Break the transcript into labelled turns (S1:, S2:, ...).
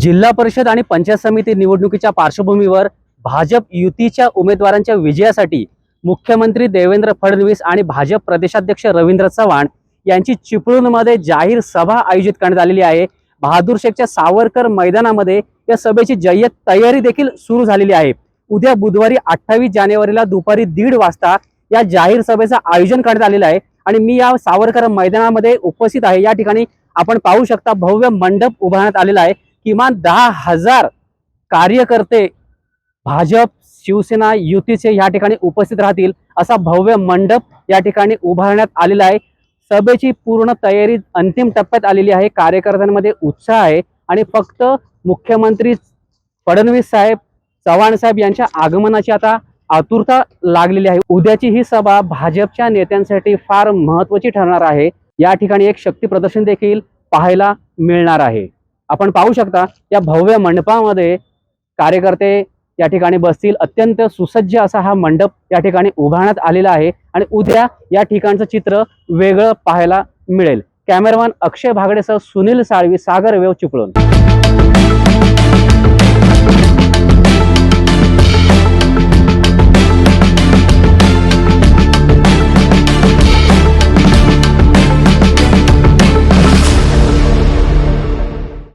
S1: जिल्हा परिषद आणि पंचायत समिती निवडणुकीच्या पार्श्वभूमीवर भाजप युतीच्या उमेदवारांच्या विजयासाठी मुख्यमंत्री देवेंद्र फडणवीस आणि भाजप प्रदेशाध्यक्ष रवींद्र चव्हाण यांची चिपळूणमध्ये जाहीर सभा आयोजित करण्यात आलेली आहे. बहादूर शेखच्या सावरकर मैदानामध्ये या सभेची जय्यत तयारी देखील सुरू झालेली आहे. उद्या बुधवारी अठ्ठावीस जानेवारीला दुपारी दीड वाजता या जाहीर सभेचं आयोजन करण्यात आलेलं आहे आणि मी या सावरकर मैदानामध्ये उपस्थित आहे. या ठिकाणी आपण पाहू शकता भव्य मंडप उभारण्यात आलेला आहे. किमान दहा हजार कार्यकर्ते भाजप शिवसेना युतीचे या ठिकाणी उपस्थित राहतील असा भव्य मंडप या ठिकाणी उभारण्यात आलेला आहे. सभेची पूर्ण तयारी अंतिम टप्प्यात आलेली आहे. कार्यकर्त्यांमध्ये उत्साह आहे आणि फक्त मुख्यमंत्री फडणवीस साहेब चव्हाण साहेब यांच्या आगमनाची आता आतुरता लागलेली आहे. उद्याची ही सभा भाजपच्या नेत्यांसाठी फार महत्वाची ठरणार आहे. या ठिकाणी एक शक्ती प्रदर्शन देखील पाहायला मिळणार आहे. आपण पाहू शकता या भव्य मंडपामध्ये कार्यकर्ते या ठिकाणी बसतील. अत्यंत सुसज्ज असा हा मंडप या ठिकाणी उभारण्यात आलेला आहे आणि उद्या या ठिकाणचं चित्र वेगळं पाहायला मिळेल. कॅमेरामॅन अक्षय भागडेसह सुनील साळवी सागर वेव चिपळून